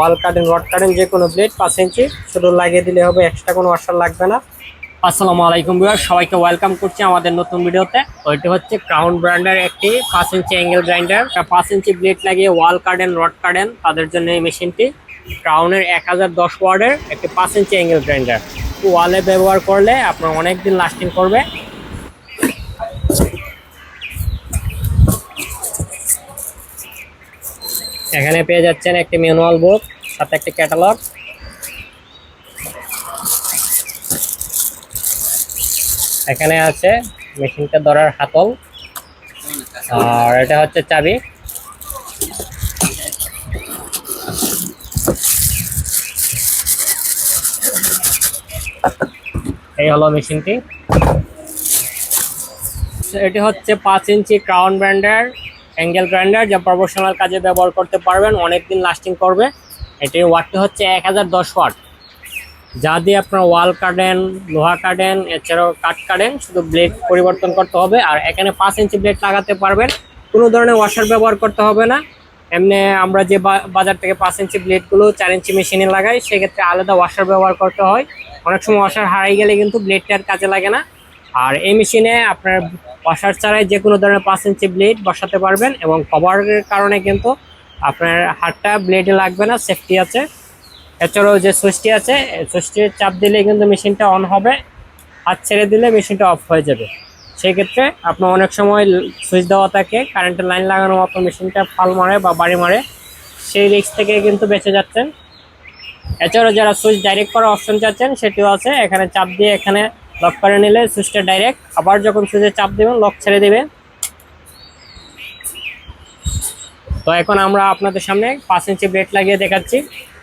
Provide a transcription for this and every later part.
ওয়াল কাটেন রড কাটেন যে কোনো ব্লেড পাঁচ ইঞ্চি শুধু লাগিয়ে দিলে হবে এক্সট্রা কোনো ওয়াশার লাগবে না। আসসালামু আলাইকুম ভিউয়ার সবাইকে ওয়েলকাম করছি আমাদের নতুন ভিডিওতে ওইটা হচ্ছে ক্রাউন ব্র্যান্ডের একটি পাঁচ ইঞ্চি অ্যাঙ্গেল গ্রাইন্ডার পাঁচ ইঞ্চি ব্লেড লাগিয়ে ওয়াল কাটেন রড কাটেন তাদের জন্য এই মেশিনটি। ক্রাউনের এক হাজার দশ ওয়ার্ডের একটি পাঁচ ইঞ্চি অ্যাঙ্গেল গ্রাইন্ডার ওয়ালে ব্যবহার করলে আপনার অনেক দিন লাস্টিং করবে। এখানে পেয়ে যাচ্ছেন একটি ম্যানুয়াল বুক সাথে একটি ক্যাটালগ এখানে আছে মেশিনটা ধরার হাতল, আর এটা হচ্ছে চাবি। এই হলো মেশিনটি। এটি হচ্ছে পাঁচ ইঞ্চি ক্রাউন ব্র্যান্ডের অ্যাঙ্গেল গ্রাইন্ডার যা প্রফেশনাল কাজে ব্যবহার করতে পারবেন অনেক দিন লাস্টিং করবে। এটির ওয়াটটি হচ্ছে এক হাজার দশ ওয়াট। যা দিয়ে আপনার ওয়াল কাটেন লোহা কাটেন এছাড়াও কাঠ কাটেন শুধু ব্লেড পরিবর্তন করতে হবে। আর এখানে পাঁচ ইঞ্চি ব্লেড লাগাতে পারবেন। কোনো ধরনের ওয়াশার ব্যবহার করতে হবে না। এমনি আমরা যে বাজার থেকে পাঁচ ইঞ্চি ব্লেডগুলো চার ইঞ্চি মেশিনে লাগাই, সেক্ষেত্রে আলাদা ওয়াশার ব্যবহার করতে হয়। অনেক সময় ওয়াশার হারাই গেলে কিন্তু ব্লেডটার কাজে লাগে না। আর এই মেশিনে আপনার ওয়াশার ছাড়াই যে কোনো ধরনের পাঁচ ইঞ্চি ব্লেড বসাতে পারবেন এবং কভারের কারণে কিন্তু আপনার হাতটা ব্লেডে লাগবে না সেফটি আছে। এছাড়াও যে সুইচটি আছে সুইচটি চাপ দিলে কিন্তু মেশিনটা অন হবে, হাত ছেড়ে দিলে মেশিনটা অফ হয়ে যাবে। সেই ক্ষেত্রে আপনার অনেক সময় সুইচ দেওয়া থাকে কারেন্টের লাইন লাগানোর মতো মেশিনটা ফাল মারে বা বাড়ি মারে, সেই রিস্ক থেকে কিন্তু বেঁচে যাচ্ছেন। এছাড়াও যারা সুইচ ডাইরেক্ট করার অপশন চাচ্ছেন, সেটিও আছে। এখানে চাপ দিয়ে এখানে লক করে নিলে সুইচটা ডাইরেক্ট আবার যখন সুইচে চাপ দেবেন লক ছেড়ে দেবেন। তো এখন আমরা আপনাদের সামনে পাঁচ ইঞ্চি ব্লেড লাগিয়ে দেখাচ্ছি।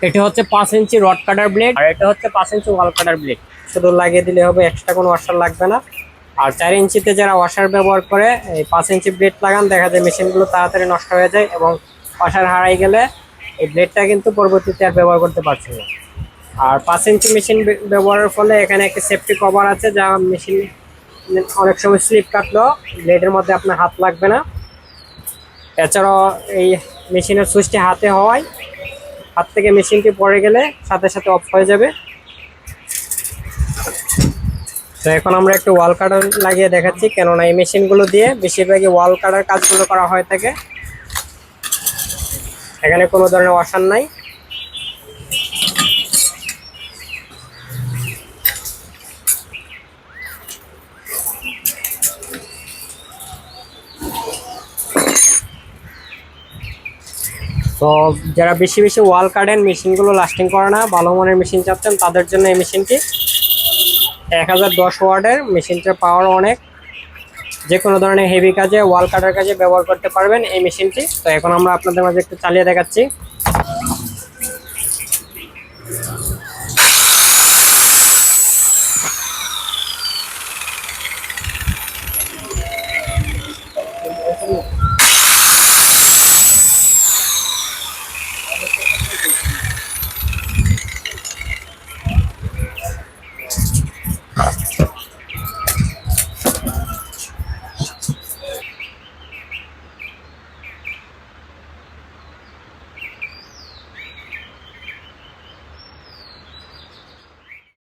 এটি হচ্ছে পাঁচ ইঞ্চি রড কাটার ব্লেড আর এটা হচ্ছে পাঁচ ইঞ্চি ওয়াল কাটার ব্লেড শুধু লাগিয়ে দিলে হবে এক্সট্রা কোনো ওয়াশার লাগবে না। আর চার ইঞ্চিতে যারা ওয়াশার ব্যবহার করে, এই পাঁচ ইঞ্চি ব্লেড লাগান, দেখা যায় মেশিনগুলো তাড়াতাড়ি নষ্ট হয়ে যায় এবং ওয়াশার হারাই গেলে এই ব্লেডটা কিন্তু পরবর্তীতে আর ব্যবহার করতে পারছে না। আর পাঁচ ইঞ্চি মেশিন ব্যবহারের ফলে এখানে একটা সেফটি কভার আছে যা মেশিন অনেক সময় স্লিপ কাটলো ব্লেডের মধ্যে আপনার হাত লাগবে না। এছাড়াও এই মেশিনের সুইচটি হাতে হওয়ায় হাত থেকে মেশিনটি পড়ে গেলে সাথে সাথে অফ হয়ে যাবে। তো এখন আমরা একটু ওয়াল কাটার লাগিয়ে দেখাচ্ছি, কেননা এই মেশিনগুলো দিয়ে বেশিরভাগই ওয়াল কাটার কাজগুলো করা হয়ে থাকে। এখানে কোনো ধরনের ওয়াশার নাই। তো যারা বেশি বেশি ওয়াল কার্ডেন মেশিনগুলো লাস্টিং করে না, ভালো মানের মেশিন চাচ্ছেন, তাদের জন্য এই মেশিনটি এক হাজার দশ ওয়ার্ডের মেশিনটার পাওয়ার অনেক। যে কোনো ধরনের হেভি কাজে ওয়াল কার্ডের কাজে ব্যবহার করতে পারবেন এই মেশিনটি তো এখন আমরা আপনাদের মাঝে একটু চালিয়ে দেখাচ্ছি।